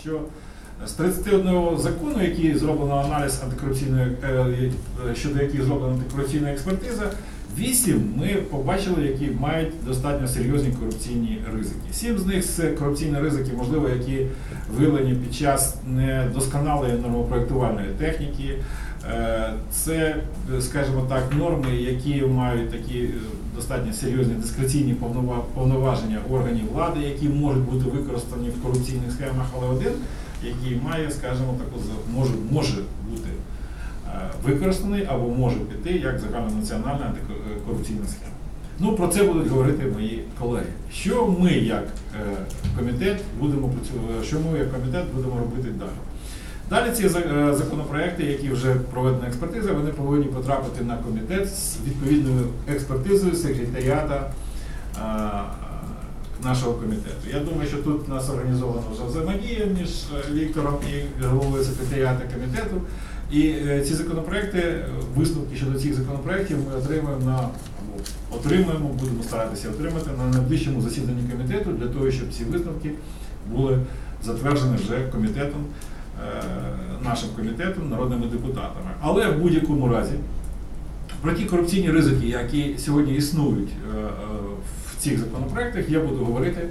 що з 31 закону, який зроблено аналіз антикорупційної, е, е, щодо яких зроблена антикорупційна експертиза, вісім ми побачили, які мають достатньо серйозні корупційні ризики. Сім з них це корупційні ризики, можливо, які виявлені під час недосконалої нормопроектувальної техніки. Е, Це, скажімо так, норми, які мають такі е, достатньо серйозні дискреційні повноваження органів влади, які можуть бути використані в корупційних схемах, але один, який має, скажімо, таку може, може бути е, використаний або може піти як загальнонаціональна антикорупційна схема. Ну, про це будуть говорити мої колеги. Що ми як комітет будемо що ми як комітет будемо робити далі? Далі ці е, законопроекти, які вже проведена експертиза, вони повинні потрапити на комітет з відповідною експертизою секретаріата е, нашого комітету. Я думаю, що тут нас організована вже взаємодія між е, Віктором і головою секретаріата комітету. І ці законопроекти, висновки щодо цих законопроектів ми отримаємо на або отримаємо, будемо старатися отримати на найближчому засіданні комітету для того, щоб ці висновки були затверджені вже комітетом, нашим комітетом, народними депутатами. Але в будь-якому разі про ті корупційні ризики, які сьогодні існують е, е, в цих законопроектах, я буду говорити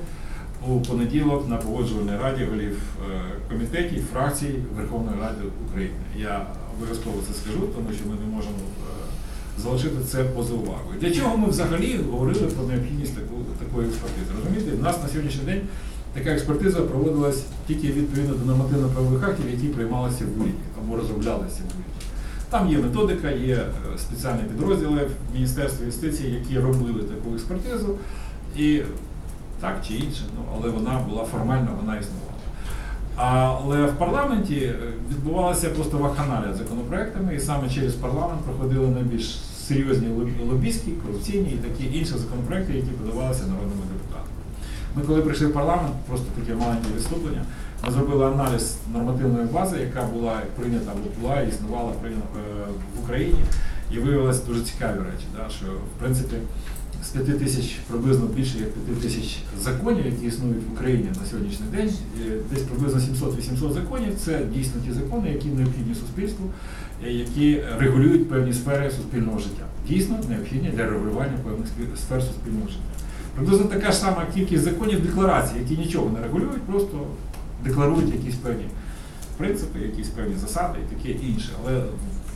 у понеділок на погоджувальній раді голів е, комітетів, фракцій Верховної Ради України. Я обов'язково це скажу, тому що ми не можемо е, залишити це поза увагою. Для чого ми взагалі говорили про необхідність таку, такої експертизи? Розумієте, у нас на сьогоднішній день така експертиза проводилась тільки відповідно до нормативно-правових актів, які приймалися в уряді або розроблялися в уряді. Там є методика, є е, спеціальні підрозділи в Міністерстві юстиції, які робили таку експертизу. І так чи інше, ну, але вона була формально, вона існувала. Але в парламенті е, відбувалася просто вакханалія законопроектами, і саме через парламент проходили найбільш серйозні лоб- лобістські, корупційні і такі інші законопроекти, які подавалися народними депутатами. Ми коли прийшли в парламент, просто таке маленьке виступлення, ми зробили аналіз нормативної бази, яка була прийнята або була існувала прийнята е, в Україні, і виявилися дуже цікаві речі, да, що в принципі з 5 тисяч приблизно більше як 5 тисяч законів, які існують в Україні на сьогоднішній день, е, десь приблизно 700-800 законів. Це дійсно ті закони, які необхідні суспільству, е, які регулюють певні сфери суспільного життя. Дійсно необхідні для регулювання певних сфер суспільного життя. Приблизно така ж сама кількість законів декларацій, які нічого не регулюють, просто декларують якісь певні принципи, якісь певні засади і таке інше, але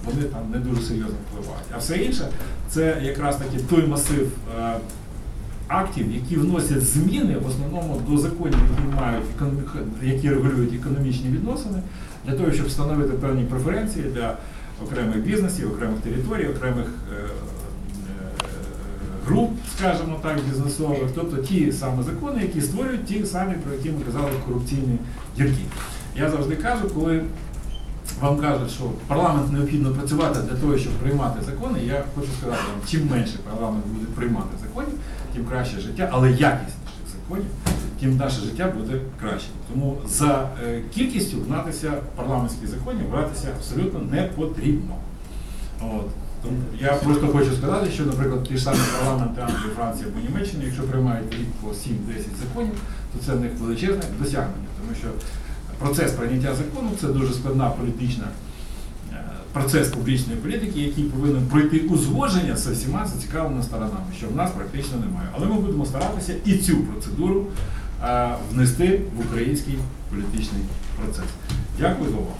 вони там не дуже серйозно впливають. А все інше це якраз таки той масив е, актів, які вносять зміни в основному до законів, які мають які регулюють економічні відносини, для того, щоб встановити певні преференції для окремих бізнесів, окремих територій, окремих е, е, груп, скажімо так, бізнесових, тобто ті саме закони, які створюють ті самі, про які ми казали, корупційні дірки. Я завжди кажу, коли вам кажуть, що парламент необхідно працювати для того, щоб приймати закони, я хочу сказати вам, чим менше парламент буде приймати законів, тим краще життя, але якісніших законів, тим наше життя буде краще. Тому за е, кількістю гнатися парламентських законів братися абсолютно не потрібно. От. Я просто хочу сказати, що, наприклад, ті ж самі парламенти Англії, Франції або Німеччини, якщо приймають рік по 7-10 законів, то це в них величезне досягнення, тому що процес прийняття закону це дуже складна політична е, процес публічної політики, який повинен пройти узгодження з усіма зацікавленими сторонами, що в нас практично немає. Але ми будемо старатися і цю процедуру е, внести в український політичний процес. Дякую за увагу.